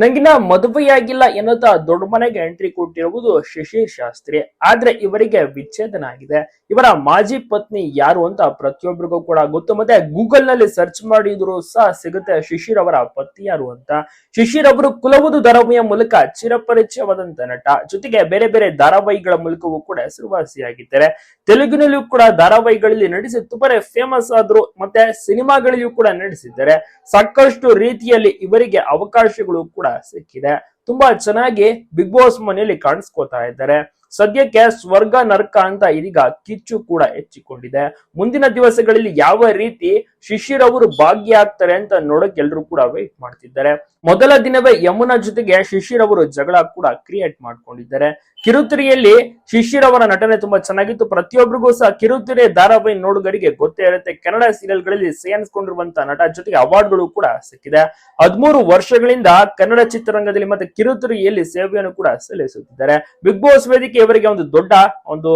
ನಂಗಿನ ಮದುವೆಯಾಗಿಲ್ಲ ಎನ್ನುತ್ತಾ ದೊಡ್ಡ ಮನೆಗೆ ಎಂಟ್ರಿ ಕೊಟ್ಟಿರುವುದು ಶಿಶಿರ್ ಶಾಸ್ತ್ರಿ. ಆದ್ರೆ ಇವರಿಗೆ ವಿಚ್ಛೇದನ ಆಗಿದೆ ಇವರ ಮಾಜಿ ಪತ್ನಿ ಯಾರು ಅಂತ ಪ್ರತಿಯೊಬ್ಬರಿಗೂ ಕೂಡ ಗೊತ್ತು. ಮತ್ತೆ ಗೂಗಲ್ನಲ್ಲಿ ಸರ್ಚ್ ಮಾಡಿದ್ರು ಸಹ ಸಿಗುತ್ತೆ ಶಿಶಿರ್ ಅವರ ಪತ್ನಿ ಯಾರು ಅಂತ. ಶಿಶಿರ್ ಅವರು ಕುಲವುದು ಧಾರಾವಾಹಿಯ ಮೂಲಕ ಚಿರಪರಿಚಯವಾದಂತ ನಟ. ಜೊತೆಗೆ ಬೇರೆ ಬೇರೆ ಧಾರಾವಾಹಿಗಳ ಮೂಲಕವೂ ಕೂಡ ಹೆಸರುವಾಸಿಯಾಗಿದ್ದಾರೆ. ತೆಲುಗಿನಲ್ಲಿಯೂ ಕೂಡ ಧಾರಾವಾಹಿಗಳಲ್ಲಿ ನಟಿಸಿ ತುಂಬಾನೇ ಫೇಮಸ್ ಆದ್ರು ಮತ್ತೆ ಸಿನಿಮಾಗಳಲ್ಲಿಯೂ ಕೂಡ ನಟಿಸಿದ್ದಾರೆ. ಸಾಕಷ್ಟು ರೀತಿಯಲ್ಲಿ ಇವರಿಗೆ ಅವಕಾಶಗಳು ಸಿಕ್ಕಿದೆ. ತುಂಬಾ ಚೆನ್ನಾಗಿ ಬಿಗ್ ಬಾಸ್ ಮನೆಯಲ್ಲಿ ಕಾಣಿಸ್ಕೋತಾ ಇದ್ದಾರೆ. ಸದ್ಯಕ್ಕೆ ಸ್ವರ್ಗ ನರ್ಕ ಅಂತ ಇದೀಗ ಕಿಚ್ಚು ಕೂಡ ಹೆಚ್ಚಿಕೊಂಡಿದೆ. ಮುಂದಿನ ದಿವಸಗಳಲ್ಲಿ ಯಾವ ರೀತಿ ಶಿಶಿರ್ ಅವರು ಭಾಗಿಯಾಗ್ತಾರೆ ಅಂತ ನೋಡಕ್ ಎಲ್ರು ಕೂಡ ವೇಟ್ ಮಾಡ್ತಿದ್ದಾರೆ. ಮೊದಲ ದಿನವೇ ಯಮುನಾ ಜೊತೆಗೆ ಶಿಶಿರ್ ಅವರು ಜಗಳ ಕೂಡ ಕ್ರಿಯೇಟ್ ಮಾಡ್ಕೊಂಡಿದ್ದಾರೆ. ಕಿರುತೆರೆಯಲ್ಲಿ ಶಿಶಿರ್ ಅವರ ನಟನೆ ತುಂಬಾ ಚೆನ್ನಾಗಿತ್ತು. ಪ್ರತಿಯೊಬ್ಬರಿಗೂ ಸಹ ಕಿರುತೆರೆ ಧಾರಾವಾಹಿ ನೋಡುಗರಿಗೆ ಗೊತ್ತೇ ಇರುತ್ತೆ. ಕನ್ನಡ ಸೀರಿಯಲ್ಗಳಲ್ಲಿ ಸೇರಿಸಿಕೊಂಡಿರುವಂತಹ ನಟ ಜೊತೆಗೆ ಅವಾರ್ಡ್ಗಳು ಕೂಡ ಸಿಕ್ಕಿದೆ. ಹದ್ಮೂರು ವರ್ಷಗಳಿಂದ ಕನ್ನಡ ಚಿತ್ರರಂಗದಲ್ಲಿ ಮತ್ತೆ ಕಿರುತೆರೆಯಲ್ಲಿ ಸೇವೆಯನ್ನು ಕೂಡ ಸಲ್ಲಿಸುತ್ತಿದ್ದಾರೆ. ಬಿಗ್ ಬಾಸ್ ವೇದಿಕೆ ಇವರಿಗೆ ಒಂದು ದೊಡ್ಡ, ಒಂದು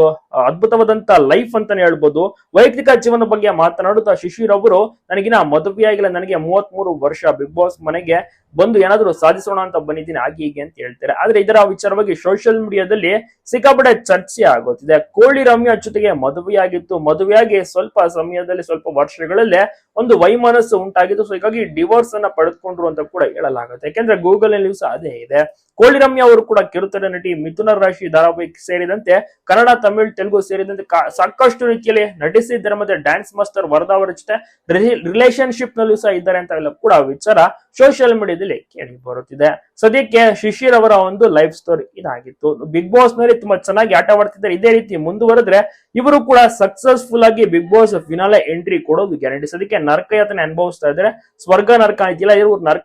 ಅದ್ಭುತವಾದಂತಹ ಅದ್ಭುತವಾದಂತ ಲೈಫ್ ಅಂತಾನೆ ಹೇಳ್ಬೋದು. ವೈಯಕ್ತಿಕ ಜೀವನ ಬಗ್ಗೆ ಮಾತನಾಡುತ್ತಾ ಶಿಶಿರ್ ಅವರು ನನಗಿನ ಮದುವೆಯಾಗಿಲ್ಲ ನನಗೆ ಮೂವತ್ತ್ ಮೂರು ವರ್ಷ ಬಿಗ್ ಬಾಸ್ ಮನೆಗೆ ಬಂದು ಏನಾದ್ರು ಸಾಧಿಸೋಣ ಅಂತ ಬಂದಿದ್ದೀನಿ, ಹಾಗೆ ಹೀಗೆ ಅಂತ ಹೇಳ್ತಾರೆ. ಆದ್ರೆ ಇದರ ವಿಚಾರವಾಗಿ ಸೋಷಿಯಲ್ ಮೀಡಿಯಾದಲ್ಲಿ ಸಿಕ್ಕಾಪಟ್ಟೆ ಚರ್ಚೆ ಆಗುತ್ತಿದೆ ಕೋಳಿ ರಮ್ಯ ಜೊತೆಗೆ ಮದುವೆಯಾಗಿತ್ತು. ಮದುವೆಯಾಗಿ ಸ್ವಲ್ಪ ಸಮಯದಲ್ಲಿ, ಸ್ವಲ್ಪ ವರ್ಷಗಳಲ್ಲೇ ಒಂದು ವೈಮನಸ್ಸು ಉಂಟಾಗಿದ್ದು ಸೊ ಹೀಗಾಗಿ ಡಿವೋರ್ಸ್ ಅನ್ನ ಪಡೆದುಕೊಂಡ್ರು ಅಂತ ಕೂಡ ಹೇಳಲಾಗುತ್ತೆ. ಯಾಕೆಂದ್ರೆ ಗೂಗಲ್ನಲ್ಲಿ ಸಹ ಅದೇ ಇದೆ. ಕೋಳಿ ರಮ್ಯ ಅವರು ಕೂಡ ಕಿರುತೆರೆ ನಟಿ ಮಿಥುನ ರಾಶಿ ಧಾರಾವಾಹಿ ಸೇರಿದಂತೆ ಕನ್ನಡ, ತಮಿಳು, ತೆಲುಗು ಸೇರಿದಂತೆ ಸಾಕಷ್ಟು ರೀತಿಯಲ್ಲಿ ನಟಿಸಿದ್ದಾರೆ. ಮತ್ತೆ ಡ್ಯಾನ್ಸ್ ಮಾಸ್ಟರ್ ವರದಾ ಅವರ ಜೊತೆ ರಿಲೇಶನ್ಶಿಪ್ ನಲ್ಲೂ ಸಹ ಇದ್ದಾರೆ ಅಂತ ಕೂಡ ವಿಚಾರ ಸೋಷಿಯಲ್ ಮೀಡಿಯಾದಲ್ಲಿ ಕೇಳಿ ಬರುತ್ತಿದೆ. ಸದ್ಯಕ್ಕೆ ಶಿಶಿರ್ ಅವರ ಒಂದು ಲೈಫ್ ಸ್ಟೋರಿ ಇದಾಗಿತ್ತು. ಬಿಗ್ ಬಾಸ್ನಲ್ಲಿ ತುಂಬಾ ಚೆನ್ನಾಗಿ ಆಟ ಆಡ್ತಿದ್ದಾರೆ. ಇದೇ ರೀತಿ ಮುಂದುವರೆದ್ರೆ ಇವರು ಕೂಡ ಸಕ್ಸಸ್ಫುಲ್ ಆಗಿ ಬಿಗ್ ಬಾಸ್ ಫಿನಾಲೆ ಎಂಟ್ರಿ ಕೊಡೋದು ಗ್ಯಾರಂಟಿ ಸದ್ಯಕ್ಕೆ ನರಕ ಯಾತನೆ ಅನುಭವಿಸ್ತಾ ಇದ್ದಾರೆ. ಸ್ವರ್ಗ ನರಕ ಇದೆಯಲ್ಲ ಇವರು ನರಕ